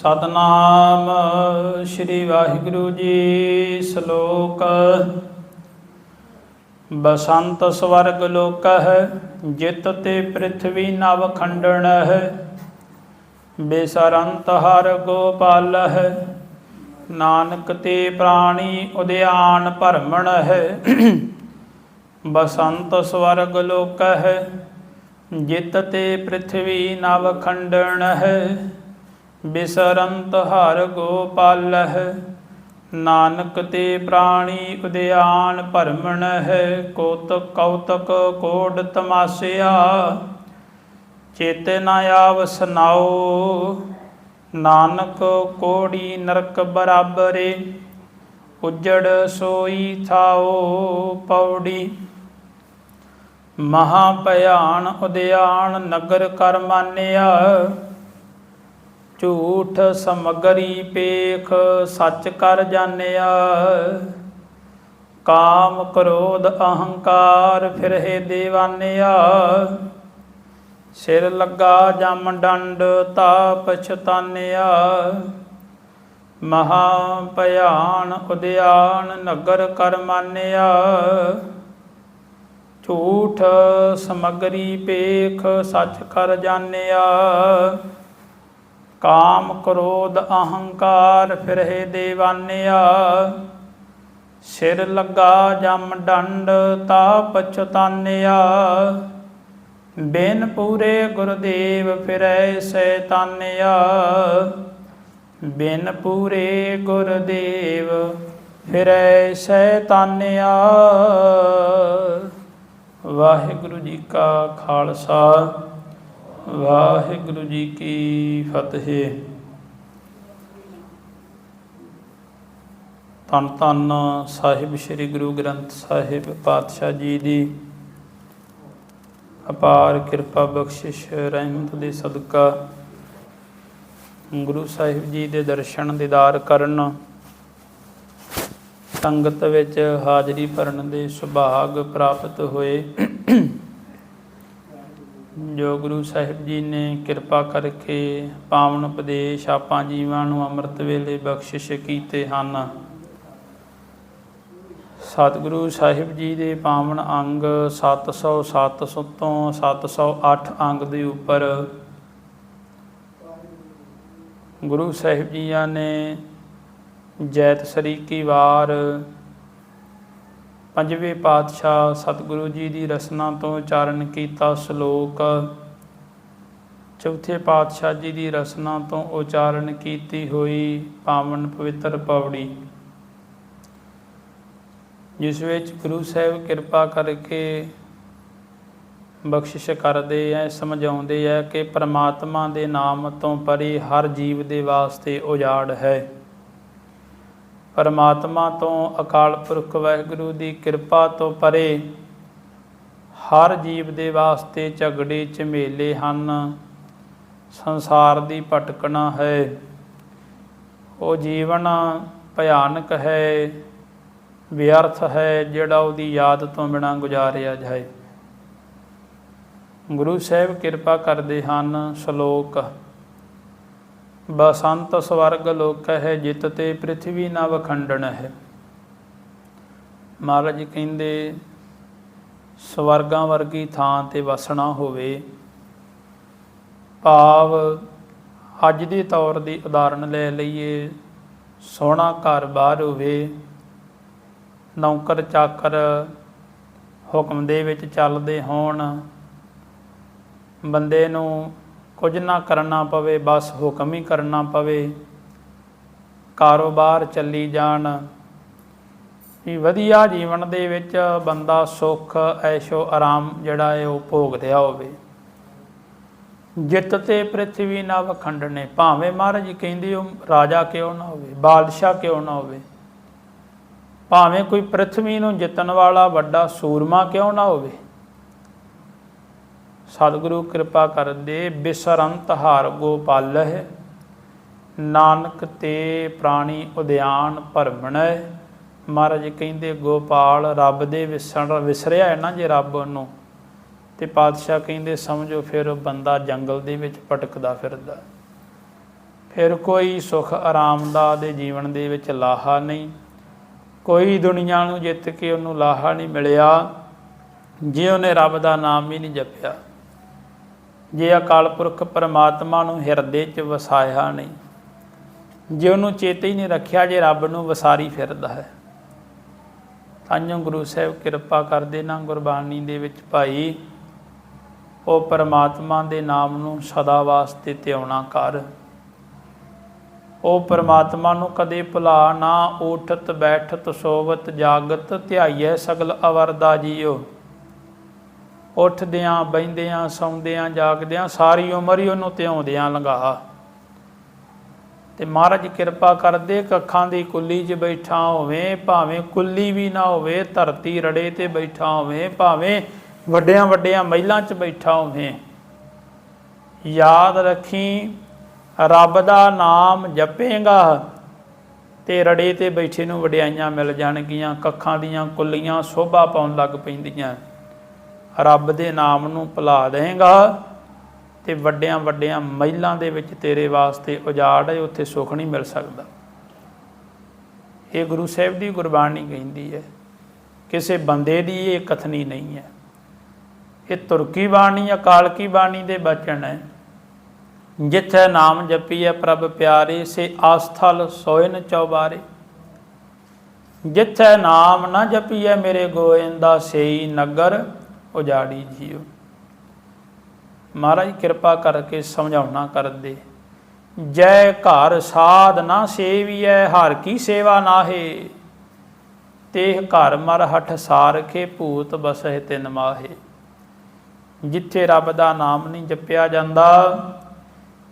ਸਤਨਾਮ ਸ੍ਰੀ ਵਾਹਿਗੁਰੂ ਜੀ ਸ਼ਲੋਕ। ਬਸੰਤ ਸਵਰਗ ਲੋਕ ਹੈ ਜਿਤ ਤੇ ਪ੍ਰਿਥਵੀ ਨਵ ਖੰਡਣ ਹੈ ਬੇਸਰੰਤ ਹਰ ਗੋਪਾਲ ਹੈ ਨਾਨਕ ਤੇ ਪ੍ਰਾਣੀ ਉਦਿਆਨ ਭਰਮਣ ਹੈ ਬਸੰਤ ਸਵਰਗ ਲੋਕ ਹੈ ਜਿਤ ਤੇ ਪ੍ਰਿਥਵੀ ਨਵ ਖੰਡਣ ਹੈ ਬਿਸਰੰਤ ਹਰ ਗੋਪਾਲ ਨਾਨਕ ਤੇ ਪ੍ਰਾਣੀ ਉਦਿਆਨ ਭਰਮਣ ਹੈ ਕੋਤਕ ਕੌਤਕ ਕੋਡ ਤਮਾਸਿਆ, ਚੇਤੇ ਨਾ ਆਵਸ ਨਾਉ ਨਾਨਕ ਕੋੜੀ ਨਰਕ ਬਰਾਬਰੇ, ਉਜੜ ਸੋਈ ਥਾਓ ਪੌੜੀ। ਮਹਾ ਭਿਆਨ ਉਦਿਆਨ ਨਗਰ ਕਰ ਮਾਨਿਆ ਝੂਠ ਸਮਗਰੀ ਪੇਖ, ਸੱਚ ਕਰ ਜਾਣਿਆ। ਕਾਮ ਕ੍ਰੋਧ ਅਹੰਕਾਰ ਫਿਰਹਿ ਦੇਵਾਨਿਆ। ਸਿਰ ਲੱਗਾ ਜਮ ਡੰਡ ਤਾਪ ਛਤਾਨਿਆ। ਮਹਾ ਭਿਆਨ ਉਦਿਆਨ ਨਗਰ ਕਰ ਮਾਨਿਆ। ਝੂਠ ਸਮਗਰੀ ਪੇਖ, ਸੱਚ ਕਰ ਜਾਣਿਆ। ਕਾਮ ਕ੍ਰੋਧ ਅਹੰਕਾਰ ਫਿਰਹਿ ਦੇਵਾਨਿਆ। ਸਿਰ ਲੱਗਾ ਜਮ ਡੰਡ ਤਾਪ ਛਤਾਨਿਆ ਬਿਨ ਪੂਰੇ ਗੁਰਦੇਵ ਫਿਰੈ ਸੈਤਾਨਿਆ। ਬਿਨ ਪੂਰੇ ਗੁਰਦੇਵ ਫਿਰੈ ਸੈਤਾਨਿਆ। ਵਾਹਿਗੁਰੂ ਜੀ ਕਾ ਖਾਲਸਾ। ਵਾਹਿਗੁਰੂ ਜੀ ਕੀ ਫਤਿਹ। ਧੰਨ ਧੰਨ ਸਾਹਿਬ, ਸ੍ਰੀ ਗੁਰੂ ਗ੍ਰੰਥ ਸਾਹਿਬ ਪਾਤਸ਼ਾਹ ਜੀ ਦੀ ਅਪਾਰ ਕਿਰਪਾ ਬਖਸ਼ਿਸ਼ ਰਹਿਮਤ ਦੇ ਸਦਕਾ ਗੁਰੂ ਸਾਹਿਬ ਜੀ ਦੇ ਦਰਸ਼ਨ ਦੀਦਾਰ ਕਰਨ, ਸੰਗਤ ਵਿੱਚ ਹਾਜ਼ਰੀ ਭਰਨ ਦੇ ਸੁਭਾਗ ਪ੍ਰਾਪਤ ਹੋਏ। ਜੋ ਗੁਰੂ ਸਾਹਿਬ ਜੀ ਨੇ ਕਿਰਪਾ ਕਰਕੇ ਪਾਵਨ ਉਪਦੇਸ਼ ਆਪਾਂ ਜੀਵਾਂ ਨੂੰ ਅੰਮ੍ਰਿਤ ਵੇਲੇ ਬਖਸ਼ਿਸ਼ ਕੀਤੇ ਹਨ। ਸਤਿਗੁਰੂ ਸਾਹਿਬ ਜੀ ਦੇ ਪਾਵਨ ਅੰਗ 707 ਤੋਂ 708 ਅੰਗ ਦੇ ਉੱਪਰ ਗੁਰੂ ਸਾਹਿਬ ਜੀਆਂ ਨੇ ਜੈਤ ਸਰੀ ਕੀ ਵਾਰ ਪੰਜਵੇਂ ਪਾਤਸ਼ਾਹ ਸਤਿਗੁਰੂ ਜੀ ਦੀ ਰਸਨਾ ਤੋਂ ਉਚਾਰਨ ਕੀਤਾ ਸ਼ਲੋਕ। ਚੌਥੇ ਪਾਤਸ਼ਾਹ ਜੀ ਦੀ ਰਸਨਾ ਤੋਂ ਉਚਾਰਨ ਕੀਤੀ ਹੋਈ ਪਾਵਨ ਪਵਿੱਤਰ ਪੌੜੀ। ਜਿਸ ਵਿੱਚ ਗੁਰੂ ਸਾਹਿਬ ਕਿਰਪਾ ਕਰਕੇ ਬਖਸ਼ਿਸ਼ ਕਰਦੇ ਐ, ਸਮਝਾਉਂਦੇ ਐ ਕਿ ਪ੍ਰਮਾਤਮਾ ਦੇ ਨਾਮ ਤੋਂ ਪਰੇ ਹਰ ਜੀਵ ਦੇ ਵਾਸਤੇ ਉਜਾੜ ਹੈ। ਪਰਮਾਤਮਾ ਤੋਂ ਅਕਾਲ ਪੁਰਖ ਵਾਹਿਗੁਰੂ ਦੀ ਕਿਰਪਾ ਤੋਂ ਪਰੇ ਹਰ ਜੀਵ ਦੇ ਵਾਸਤੇ ਝਗੜੇ, ਝਮੇਲੇ ਹਨ। ਸੰਸਾਰ ਦੀ ਭਟਕਣਾ ਹੈ। ਉਹ ਜੀਵਨ ਭਿਆਨਕ ਹੈ, ਵਿਅਰਥ ਹੈ, ਜਿਹੜਾ ਉਹਦੀ ਯਾਦ ਤੋਂ ਬਿਨਾ ਗੁਜ਼ਾਰਿਆ ਜਾਏ। ਗੁਰੂ ਸਾਹਿਬ ਕਿਰਪਾ ਕਰਦੇ ਹਨ, ਸ਼ਲੋਕ ਬਸੰਤ ਸਵਰਗ ਲੋਕ ਹੈ ਜਿਤ ਤੇ ਪ੍ਰithvi ਨਵ ਖੰਡਨ ਹੈ। ਮਹਾਰਾਜ ਕਹਿੰਦੇ, ਸਵਰਗਾਂ ਵਰਗੀ ਥਾਂ ਤੇ ਵਸਣਾ ਹੋਵੇ, ਭਾਵ ਅੱਜ ਦੇ ਤੌਰ ਦੀ ਉਦਾਹਰਣ ਲੈ ਲਈਏ, ਸੋਹਣਾ ਘਰ-ਬਾਰ ਹੋਵੇ, ਨੌਕਰ ਚਾਕਰ ਹੁਕਮ ਦੇ ਵਿੱਚ ਚੱਲਦੇ ਹੋਣ, ਬੰਦੇ ਨੂੰ ਕੁਝ ਨਾ ਕਰਨਾ ਪਵੇ, ਬਸ ਹੁਕਮ ਹੀ ਕਰਨਾ ਪਵੇ। ਕਾਰੋਬਾਰ ਚੱਲੀ ਜਾਣ। ਵੀ ਵਧੀਆ ਜੀਵਨ ਦੇ ਵਿੱਚ ਬੰਦਾ ਸੁੱਖ, ਐਸ਼ੋ, ਆਰਾਮ ਜਿਹੜਾ ਹੈ ਉਹ ਭੋਗ ਰਿਹਾ ਹੋਵੇ। ਜਿੱਤ ਤੇ ਪ੍ਰithvi ਨਵ ਖੰਡਨੇ ਭਾਵੇਂ ਮਹਾਰਾਜ ਜੀ ਕਹਿੰਦੇ ਉਹ ਰਾਜਾ ਕਿਉਂ ਨਾ ਹੋਵੇ, ਬਾਦਸ਼ਾਹ ਕਿਉਂ ਨਾ ਹੋਵੇ। ਭਾਵੇਂ ਕੋਈ ਪ੍ਰithvi ਨੂੰ ਜਿੱਤਣ ਵਾਲਾ ਵੱਡਾ ਸੂਰਮਾ ਕਿਉਂ ਨਾ ਹੋਵੇ। ਸਤਿਗੁਰੂ ਕਿਰਪਾ ਕਰਦੇ ਬਿਸਰੰਤ ਹਾਰ ਗੋਪਾਲ ਹੈ ਨਾਨਕ ਤੇ ਪ੍ਰਾਣੀ ਉਦਿਆਨ ਭਰਮਣੈ ਮਹਾਰਾਜ ਕਹਿੰਦੇ, ਗੋਪਾਲ, ਰੱਬ ਦੇ ਵਿਸਣ, ਵਿਸਰਿਆ ਹੈ ਨਾ ਜੇ ਰੱਬ ਨੂੰ? ਤੇ ਪਾਤਸ਼ਾਹ ਕਹਿੰਦੇ, ਸਮਝੋ ਫਿਰ ਬੰਦਾ ਜੰਗਲ ਦੇ ਵਿੱਚ ਭਟਕਦਾ ਫਿਰਦਾ। ਫਿਰ ਕੋਈ ਸੁਖ ਆਰਾਮ ਦਾ ਦੇ ਜੀਵਨ ਦੇ ਵਿੱਚ ਲਾਹਾ ਨਹੀਂ। ਕੋਈ ਦੁਨੀਆ ਨੂੰ ਜਿੱਤ ਕੇ ਉਹਨੂੰ ਲਾਹਾ ਨਹੀਂ ਮਿਲਿਆ। ਜੇ ਉਹਨੇ ਰੱਬ ਦਾ ਨਾਮ ਹੀ ਨਹੀਂ ਜਪਿਆ। ਜੇ ਅਕਾਲ ਪੁਰਖ ਪਰਮਾਤਮਾ ਨੂੰ ਹਿਰਦੇ 'ਚ ਵਸਾਇਆ ਨਹੀਂ, ਜੇ ਉਹਨੂੰ ਚੇਤੇ ਹੀ ਨਹੀਂ ਰੱਖਿਆ, ਜੇ ਰੱਬ ਨੂੰ ਵਸਾਰੀ ਫਿਰਦਾ ਹੈ। ਤਾਂ ਗੁਰੂ ਸਾਹਿਬ ਕਿਰਪਾ ਕਰਦੇ ਨਾ ਗੁਰਬਾਣੀ ਦੇ ਵਿੱਚ ਭਾਈ, ਉਹ ਪਰਮਾਤਮਾ ਦੇ ਨਾਮ ਨੂੰ ਸਦਾ ਵਾਸਤੇ ਧਿਆਉਣਾ ਕਰ। ਉਹ ਪਰਮਾਤਮਾ ਨੂੰ ਕਦੇ ਭੁਲਾ ਨਾ ਉਠਤ ਬੈਠਤ, ਸੋਵਤ, ਜਾਗਤ, ਧਿਆਈਐ ਸਗਲ ਅਵਰਦਾ ਜੀਓ। ਉੱਠਦਿਆਂ ਬੈੰਦਿਆਂ ਸੌਂਦਿਆਂ, ਜਾਗਦਿਆਂ, ਸਾਰੀ ਉਮਰ ਹੀ ਉਹਨੂੰ ਧਿਆਉਂਦਿਆਂ ਲੰਘਾ। ਤੇ ਮਹਾਰਾਜ ਕਿਰਪਾ ਕਰਦੇ, ਕੱਖਾਂ ਦੀ ਕੁੱਲੀ 'ਚ ਬੈਠਾ ਹੋਵੇ, ਭਾਵੇਂ ਕੁੱਲੀ ਵੀ ਨਾ ਹੋਵੇ, ਧਰਤੀ ਰੜੇ ਤੇ ਬੈਠਾ ਹੋਵੇ, ਭਾਵੇਂ ਵੱਡਿਆਂ ਵੱਡਿਆਂ ਮਹਿਲਾਂ 'ਚ ਬੈਠਾ ਹੋਵੇ। ਯਾਦ ਰੱਖੀ, ਰੱਬ ਦਾ ਨਾਮ ਜਪੇਗਾ, ਤੇ ਰੜੇ ਤੇ ਬੈਠੇ ਨੂੰ ਵਡਿਆਈਆਂ ਮਿਲ ਜਾਣਗੀਆਂ, ਕੱਖਾਂ ਦੀਆਂ ਕੁੱਲੀਆਂ ਸੋਭਾ ਪਾਉਣ ਲੱਗ ਪੈਂਦੀਆਂ। ਰੱਬ ਦੇ ਨਾਮ ਨੂੰ ਭੁਲਾ ਦੇਗਾ ਤੇ ਵੱਡਿਆਂ ਵੱਡਿਆਂ ਮਹਿਲਾਂ ਦੇ ਵਿੱਚ ਤੇਰੇ ਵਾਸਤੇ ਉਜਾੜ ਹੈ, ਉੱਥੇ ਸੁੱਖ ਨਹੀਂ ਮਿਲ ਸਕਦਾ। ਇਹ ਗੁਰੂ ਸਾਹਿਬ ਦੀ ਗੁਰਬਾਣੀ ਕਹਿੰਦੀ ਹੈ, ਕਿਸੇ ਬੰਦੇ ਦੀ ਇਹ ਕਥਨੀ ਨਹੀਂ ਹੈ। ਇਹ ਤੁਰਕੀ ਬਾਣੀ ਅਕਾਲ ਕੀ ਬਾਣੀ ਦੇ ਬਚਨ ਹੈ। ਜਿੱਥੇ ਨਾਮ ਜਪੀਐ ਪ੍ਰਭ ਪਿਆਰੇ, ਸੇ ਆਸਥਲ ਸੋਇਨ ਚੌਬਾਰੇ। ਜਿੱਥੇ ਨਾਮ ਨਾ ਜਪੀਐ ਮੇਰੇ ਗੋਇੰਦਾ, ਸੇਈ ਨਗਰ ਉਜਾੜੀ ਜੀਓ। ਮਹਾਰਾਜ ਕਿਰਪਾ ਕਰਕੇ ਸਮਝਾਉਣਾ ਕਰਦੇ। ਜੈ ਘਰ ਸਾਧ ਨਾ ਸੇਵੀਐ, ਹਰ ਕੀ ਸੇਵਾ ਨਾਹੇ। ਤੇਹ ਘਰ ਮਰ ਹਠ ਸਾਰਖੇ, ਭੂਤ ਬਸਹਿ ਤਿਨ ਮਾਹੇ। ਜਿੱਥੇ ਰੱਬ ਦਾ ਨਾਮ ਨਹੀਂ ਜਪਿਆ ਜਾਂਦਾ,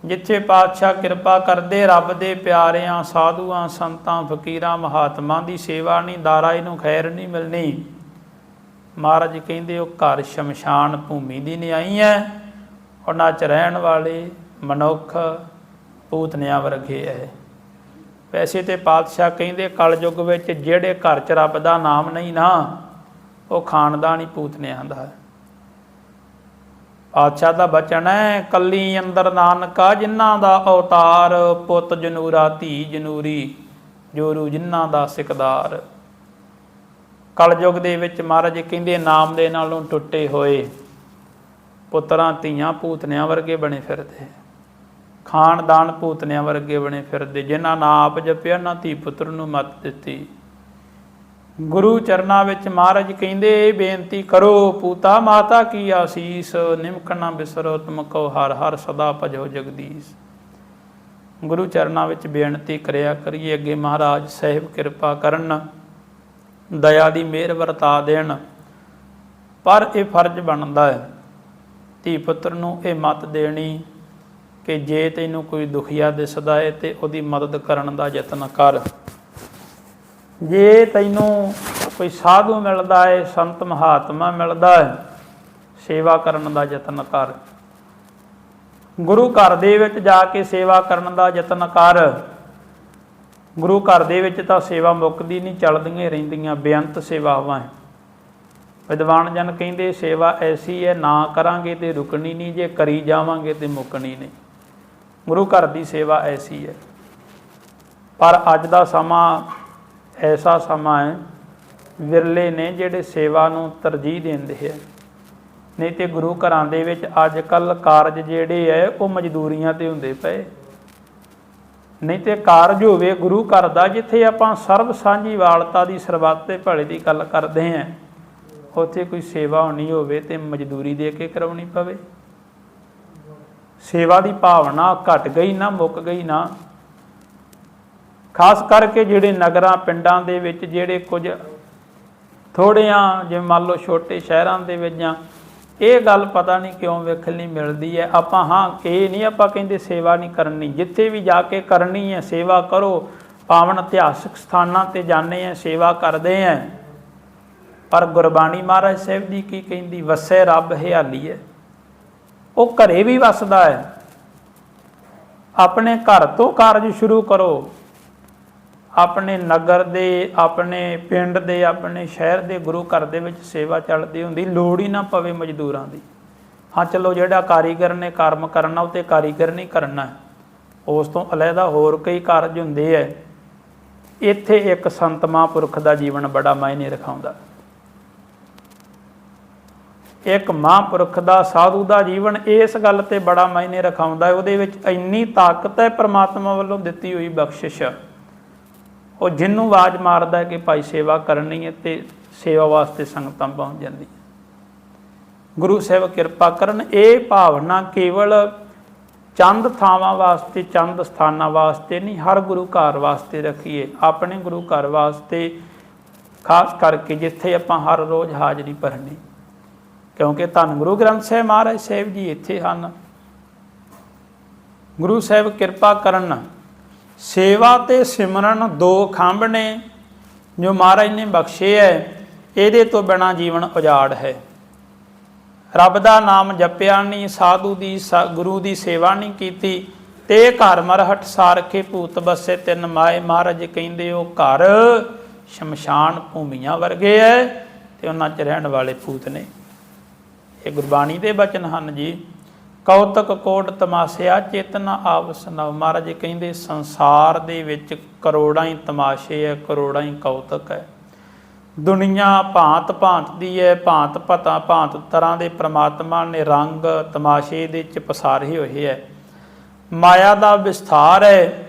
ਜਿੱਥੇ ਪਾਤਸ਼ਾਹ ਕਿਰਪਾ ਕਰਦੇ, ਰੱਬ ਦੇ ਪਿਆਰਿਆਂ, ਸਾਧੂਆਂ, ਸੰਤਾਂ, ਫਕੀਰਾਂ, ਮਹਾਤਮਾ ਦੀ ਸੇਵਾ ਨਹੀਂ, ਦਾਰਾ ਇਹਨੂੰ ਖੈਰ ਨਹੀਂ ਮਿਲਣੀ। ਮਹਾਰਾਜ ਕਹਿੰਦੇ, ਉਹ ਘਰ ਸ਼ਮਸ਼ਾਨ ਭੂਮੀ ਦੀ ਨਿਆਈ ਹੈ ਉਹਨਾਂ 'ਚ ਰਹਿਣ ਵਾਲੇ ਮਨੁੱਖ ਪੂਤਨਿਆਂ ਵਰਗੇ ਹੈ ਵੈਸੇ ਤੇ ਪਾਤਸ਼ਾਹ ਕਹਿੰਦੇ, ਕਲਯੁੱਗ ਵਿੱਚ ਜਿਹੜੇ ਘਰ 'ਚ ਰੱਬ ਦਾ ਨਾਮ ਨਹੀਂ ਨਾ, ਉਹ ਖਾਨਦਾਨ ਹੀ ਪੂਤਨਿਆਂ ਦਾ ਹੈ ਪਾਤਸ਼ਾਹ ਦਾ ਬਚਨ ਹੈ ਕੱਲੀ ਅੰਦਰ ਨਾਨਕਾ ਜਿਨ੍ਹਾਂ ਦਾ ਅਵਤਾਰ, ਪੁੱਤ ਜਨੂਰਾ, ਧੀ ਜਨੂਰੀ, ਜੋਰੂ ਜਿਨ੍ਹਾਂ ਦਾ ਸਿਕਦਾਰ। ਕਲਯੁਗ ਦੇ ਵਿੱਚ ਮਹਾਰਾਜ ਕਹਿੰਦੇ, ਨਾਮ ਦੇ ਨਾਲੋਂ ਟੁੱਟੇ ਹੋਏ ਪੁੱਤਰਾਂ ਧੀਆਂ ਪੂਤਨਿਆਂ ਵਰਗੇ ਬਣੇ ਫਿਰਦੇ। ਖਾਨਦਾਨ ਪੂਤਨਿਆਂ ਵਰਗੇ ਬਣੇ ਫਿਰਦੇ। ਜਿਨ੍ਹਾਂ ਨਾ ਆਪ ਜਪਿਆ, ਨਾ ਧੀ ਪੁੱਤਰ ਨੂੰ ਮਤ ਦਿੱਤੀ। ਗੁਰੂ ਚਰਨਾਂ ਵਿੱਚ ਮਹਾਰਾਜ ਕਹਿੰਦੇ ਬੇਨਤੀ ਕਰੋ, ਪੂਤਾ ਮਾਤਾ ਕੀ ਆਸੀਸ? ਨਿਮਕ ਨਾ ਬਿਸਰੋ ਤੁਮ ਕੋ ਹਰ ਹਰ ਸਦਾ ਭਜੋ ਜਗਦੀਸ਼। ਗੁਰੂ ਚਰਨਾਂ ਵਿੱਚ ਬੇਨਤੀ ਕਰਿਆ ਕਰੀਏ, ਅੱਗੇ ਮਹਾਰਾਜ ਸਾਹਿਬ ਕਿਰਪਾ ਕਰਨ। ਦਇਆ ਦੀ ਮਿਹਰ ਵਰਤਾ ਦੇਣ। ਪਰ ਇਹ ਫਰਜ਼ ਬਣਦਾ ਹੈ, ਧੀ ਪੁੱਤਰ ਨੂੰ ਇਹ ਮਤ ਦੇਣੀ ਕਿ ਜੇ ਤੈਨੂੰ ਕੋਈ ਦੁਖੀਆ ਦਿਸਦਾ ਹੈ ਤੇ ਉਹਦੀ ਮਦਦ ਕਰਨ ਦਾ ਯਤਨ ਕਰ। ਜੇ ਤੈਨੂੰ ਕੋਈ ਸਾਧੂ ਮਿਲਦਾ ਹੈ ਸੰਤ ਮਹਾਤਮਾ ਮਿਲਦਾ ਹੈ ਸੇਵਾ ਕਰਨ ਦਾ ਯਤਨ ਕਰ। ਗੁਰੂ ਘਰ ਦੇ ਵਿੱਚ ਜਾ ਕੇ ਸੇਵਾ ਕਰਨ ਦਾ ਯਤਨ ਕਰ। ਗੁਰੂ ਘਰ ਦੇ ਵਿੱਚ ਤਾਂ ਸੇਵਾ ਮੁੱਕਦੀ ਨਹੀਂ, ਚੱਲਦੀਆਂ ਰਹਿੰਦੀਆਂ, ਬੇਅੰਤ ਸੇਵਾਵਾਂ ਹੈ। ਵਿਦਵਾਨ ਜਨ ਕਹਿੰਦੇ, ਸੇਵਾ ਐਸੀ ਹੈ, ਨਾ ਕਰਾਂਗੇ ਤੇ ਰੁਕਣੀ ਨਹੀਂ, ਜੇ ਕਰੀ ਜਾਵਾਂਗੇ ਤੇ ਮੁੱਕਣੀ ਨਹੀਂ। ਗੁਰੂ ਘਰ ਦੀ ਸੇਵਾ ਐਸੀ ਹੈ। ਪਰ ਅੱਜ ਦਾ ਸਮਾਂ ਐਸਾ ਸਮਾਂ ਹੈ, ਵਿਰਲੇ ਨੇ ਜਿਹੜੇ ਸੇਵਾ ਨੂੰ ਤਰਜੀਹ ਦਿੰਦੇ ਹੈ, ਨਹੀਂ ਤੇ ਗੁਰੂ ਘਰਾਂ ਦੇ ਵਿੱਚ ਅੱਜ ਕੱਲ ਕਾਰਜ ਜਿਹੜੇ ਹੈ, ਉਹ ਮਜ਼ਦੂਰੀਆਂ ਤੇ ਹੁੰਦੇ ਪਏ। ਨਹੀਂ ਤੇ ਕਾਰਜ ਹੋਵੇ ਗੁਰੂ ਘਰ ਦਾ, ਜਿੱਥੇ ਆਪਾਂ ਸਰਬ ਸਾਂਝੀ ਵਾਲਤਾ ਦੀ ਸਰਬੱਤ ਤੇ ਭਲੇ ਦੀ ਗੱਲ ਕਰਦੇ ਆਂ ਉੱਥੇ ਕੋਈ ਸੇਵਾ ਹੋਣੀ ਹੋਵੇ ਤੇ ਮਜ਼ਦੂਰੀ ਦੇ ਕੇ ਕਰਾਉਣੀ ਪਵੇ। ਸੇਵਾ ਦੀ ਭਾਵਨਾ ਘਟ ਗਈ ਨਾ, ਮੁੱਕ ਗਈ ਨਾ। ਖਾਸ ਕਰਕੇ ਜਿਹੜੇ ਨਗਰਾਂ, ਪਿੰਡਾਂ ਦੇ ਵਿੱਚ ਜਿਹੜੇ ਕੁਝ ਥੋੜਿਆਂ ਜਿਵੇਂ ਮੰਨ ਲਓ ਛੋਟੇ ਸ਼ਹਿਰਾਂ ਦੇ ਵਿੱਚ ਜਾਂ ਇਹ ਗੱਲ ਪਤਾ ਨਹੀਂ ਕਿਉਂ ਵੇਖਣ ਲਈ ਮਿਲਦੀ ਹੈ। ਆਪਾਂ ਹਾਂ, ਇਹ ਨਹੀਂ ਆਪਾਂ ਕਹਿੰਦੇ ਸੇਵਾ ਨਹੀਂ ਕਰਨੀ। ਜਿੱਥੇ ਵੀ ਜਾ ਕੇ ਕਰਨੀ ਹੈ, ਸੇਵਾ ਕਰੋ। ਪਾਵਨ ਇਤਿਹਾਸਕ ਸਥਾਨਾਂ ਤੇ ਜਾਂਦੇ ਆ ਸੇਵਾ ਕਰਦੇ ਆ ਪਰ ਗੁਰਬਾਣੀ ਮਹਾਰਾਜ ਸਾਹਿਬ ਦੀ ਕੀ ਕਹਿੰਦੀ, ਵਸੇ ਰੱਬ ਹਿਆਲੀ ਹੈ। ਉਹ ਘਰੇ ਵੀ ਵਸਦਾ ਹੈ। ਆਪਣੇ ਘਰ ਤੋਂ ਕਾਰਜ ਸ਼ੁਰੂ ਕਰੋ। ਆਪਣੇ ਨਗਰ ਦੇ, ਆਪਣੇ ਪਿੰਡ ਦੇ, ਆਪਣੇ ਸ਼ਹਿਰ ਦੇ ਗੁਰੂ ਘਰ ਦੇ ਵਿੱਚ ਸੇਵਾ ਚੱਲਦੀ ਹੁੰਦੀ, ਲੋੜ ਹੀ ਨਾ ਪਵੇ ਮਜ਼ਦੂਰਾਂ ਦੀ। ਹਾਂ, ਚਲੋ ਜਿਹੜਾ ਕਾਰੀਗਰ ਨੇ ਕਰਮ ਕਰਨਾ, ਉਹ ਤੇ ਕਾਰੀਗਰ ਨਹੀਂ ਕਰਨਾ ਉਸ ਤੋਂ ਅਲੱਗਾ ਹੋਰ ਕਈ ਕਾਰਜ ਹੁੰਦੇ ਐ। ਇੱਥੇ ਇੱਕ ਸੰਤ ਮਹਾਂਪੁਰਖ ਦਾ ਜੀਵਨ ਬੜਾ ਮਾਇਨੇ ਰਖਾਉਂਦਾ। ਇੱਕ ਮਹਾਂਪੁਰਖ ਦਾ ਸਾਧੂ ਦਾ ਜੀਵਨ ਇਸ ਗੱਲ ਤੇ ਬੜਾ ਮਾਇਨੇ ਰਖਾਉਂਦਾ, ਉਹਦੇ ਵਿੱਚ ਇੰਨੀ ਤਾਕਤ ਹੈ ਪ੍ਰਮਾਤਮਾ ਵੱਲੋਂ ਦਿੱਤੀ ਹੋਈ ਬਖਸ਼ਿਸ਼। ਉਹ ਜਿੰਨੂੰ ਆਵਾਜ਼ ਮਾਰਦਾ ਕਿ ਭਾਈ ਸੇਵਾ ਕਰਨੀ ਹੈ ਤੇ ਸੇਵਾ ਵਾਸਤੇ ਸੰਗਤਾਂ ਪਹੁੰਚ ਜਾਂਦੀ ਗੁਰੂ ਸਾਹਿਬ ਕਿਰਪਾ ਕਰਨ, ਇਹ ਭਾਵਨਾ ਕੇਵਲ ਚੰਦ ਥਾਵਾਂ ਵਾਸਤੇ, ਚੰਦ ਸਥਾਨਾਂ ਵਾਸਤੇ ਨਹੀਂ, ਹਰ ਗੁਰੂ ਘਰ ਵਾਸਤੇ ਰੱਖੀਏ। ਆਪਣੇ ਗੁਰੂ ਘਰ ਵਾਸਤੇ, ਖਾਸ ਕਰਕੇ ਜਿੱਥੇ ਆਪਾਂ ਹਰ ਰੋਜ਼ ਹਾਜ਼ਰੀ ਭਰਨੀ। ਕਿਉਂਕਿ ਧੰਨ ਗੁਰੂ ਗ੍ਰੰਥ ਸਾਹਿਬ ਮਹਾਰਾਜ ਸਾਹਿਬ ਜੀ ਇੱਥੇ ਹਨ। ਗੁਰੂ ਸਾਹਿਬ ਕਿਰਪਾ ਕਰਨ ਸੇਵਾ ਤੇ ਸਿਮਰਨ ਦੋ ਖੰਭ ਨੇ, ਜੋ ਮਹਾਰਾਜ ਨੇ ਬਖਸ਼ੇ ਹੈ, ਇਹਦੇ ਤੋਂ ਬਿਨਾ ਜੀਵਨ ਉਜਾੜ ਹੈ। ਰੱਬ ਦਾ ਨਾਮ ਜਪਿਆ ਨਹੀਂ, ਸਾਧੂ ਦੀ ਗੁਰੂ ਦੀ ਸੇਵਾ ਨਹੀਂ ਕੀਤੀ, ਤੇ ਘਰ ਮਰਹਟ ਸਾਰਖੇ ਭੂਤ ਬਸੇ ਤਿੰਨ ਮਾਏ। ਮਹਾਰਾਜ ਕਹਿੰਦੇ, ਉਹ ਘਰ ਸ਼ਮਸ਼ਾਨ ਭੂਮੀਆਂ ਵਰਗੇ ਐ ਤੇ ਉਹਨਾਂ 'ਚ ਰਹਿਣ ਵਾਲੇ ਭੂਤ ਨੇ। ਇਹ ਗੁਰਬਾਣੀ ਦੇ ਬਚਨ ਹਨ ਜੀ। ਕੌਤਕ ਕੋਟ ਤਮਾਸ਼ਿਆ ਚੇਤਨਾ ਆਪ ਸੁਣਾਓ ਮਹਾਰਾਜ ਕਹਿੰਦੇ, ਸੰਸਾਰ ਦੇ ਵਿੱਚ ਕਰੋੜਾਂ ਹੀ ਤਮਾਸ਼ੇ ਹੈ ਕਰੋੜਾਂ ਹੀ ਕੌਤਕ ਹੈ ਦੁਨੀਆ ਭਾਂਤ ਭਾਂਤ ਦੀ ਹੈ ਭਾਂਤ ਪਤਾ ਭਾਂਤ ਤਰ੍ਹਾਂ ਦੇ ਪ੍ਰਮਾਤਮਾ ਨੇ ਰੰਗ ਤਮਾਸ਼ੇ ਦੇ ਚ ਪਸਾਰੇ ਹੋਏ ਹੈ ਮਾਇਆ ਦਾ ਵਿਸਥਾਰ ਹੈ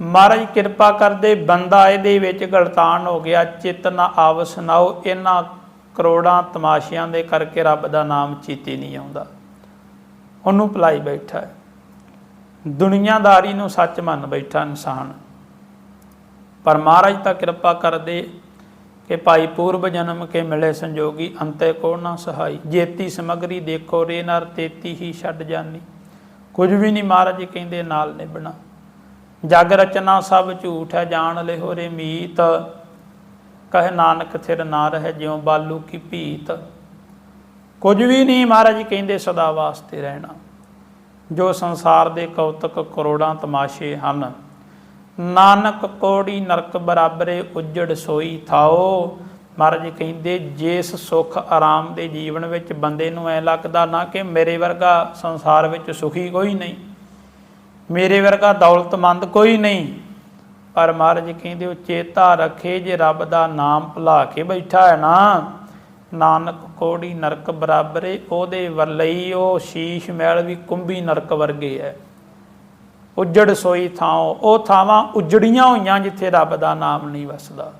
ਮਹਾਰਾਜ ਕਿਰਪਾ ਕਰਦੇ ਬੰਦਾ ਇਹਦੇ ਵਿੱਚ ਗਲਤਾਨ ਹੋ ਗਿਆ, ਚੇਤਨਾ ਆਵਸ ਸੁਣਾਓ ਇਹਨਾਂ ਕਰੋੜਾਂ ਤਮਾਸ਼ਿਆਂ ਦੇ ਕਰਕੇ ਰੱਬ ਦਾ ਨਾਮ ਚੀਤੇ ਨਹੀਂ ਆਉਂਦਾ। ਉਹਨੂੰ ਭੁਲਾਈ ਬੈਠਾ ਹੈ। ਦੁਨੀਆਦਾਰੀ ਨੂੰ ਸੱਚ ਮੰਨ ਬੈਠਾ ਇਨਸਾਨ। ਪਰ ਮਹਾਰਾਜ ਤਾਂ ਕਿਰਪਾ ਕਰਦੇ ਕਿ ਭਾਈ ਪੂਰਬ ਜਨਮ ਕੇ ਮਿਲੇ ਸੰਜੋਗੀ ਅੰਤੇ ਕੋ ਨਾ ਸਹਾਈ। ਜੇਤੀ ਸਮਗਰੀ ਦੇਖੋ ਰੇ ਨਰ, ਤੇਤੀ ਹੀ ਛੱਡ ਜਾਨੀ। ਕੁਝ ਵੀ ਨਹੀਂ ਮਹਾਰਾਜ ਕਹਿੰਦੇ, ਨਾਲ ਨਿਭਣਾ। ਜਗ ਰਚਨਾ ਸਭ ਝੂਠ ਹੈ, ਜਾਣ ਲਿਓ ਰੇ ਮੀਤ। ਕਹੇ ਨਾਨਕ, ਥਿਰ ਨਾ ਰਹਿ ਜਿਉ ਬਾਲੂ ਕੀ ਭੀਤ। ਕੁਝ ਵੀ ਨਹੀਂ ਮਹਾਰਾਜ ਜੀ ਕਹਿੰਦੇ ਸਦਾ ਵਾਸਤੇ ਰਹਿਣਾ। ਜੋ ਸੰਸਾਰ ਦੇ ਕੌਤਕ ਕਰੋੜਾਂ ਤਮਾਸ਼ੇ ਹਨ, ਨਾਨਕ ਕੋੜੀ ਨਰਕ ਬਰਾਬਰੇ ਉਜੜ ਸੋਈ ਥਾਓ। ਮਹਾਰਾਜ ਜੀ ਕਹਿੰਦੇ ਜਿਸ ਸੁਖ ਆਰਾਮ ਦੇ ਜੀਵਨ ਵਿੱਚ ਬੰਦੇ ਨੂੰ ਐ ਲੱਗਦਾ ਨਾ ਕਿ ਮੇਰੇ ਵਰਗਾ ਸੰਸਾਰ ਵਿੱਚ ਸੁਖੀ ਕੋਈ ਨਹੀਂ, ਮੇਰੇ ਵਰਗਾ ਦੌਲਤਮੰਦ ਕੋਈ ਨਹੀਂ, ਪਰ ਮਹਾਰਾਜ ਜੀ ਕਹਿੰਦੇ, ਉਹ ਚੇਤਾ ਰੱਖੇ ਜੇ ਰੱਬ ਦਾ ਨਾਮ ਭੁਲਾ ਕੇ ਬੈਠਾ ਹੈ ਨਾ ਨਾਨਕ ਕੋੜੀ ਨਰਕ ਬਰਾਬਰੇ, ਉਹਦੇ ਵੱਲਈ ਉਹ ਸ਼ੀਸ਼ ਮੈਲ ਵੀ ਕੁੰਭੀ ਨਰਕ ਵਰਗੇ ਹੈ ਉਜੜ ਸੋਈ ਥਾਂ, ਉਹ ਥਾਵਾਂ ਉਜੜੀਆਂ ਹੋਈਆਂ ਜਿੱਥੇ ਰੱਬ ਦਾ ਨਾਮ ਨਹੀਂ ਵਸਦਾ,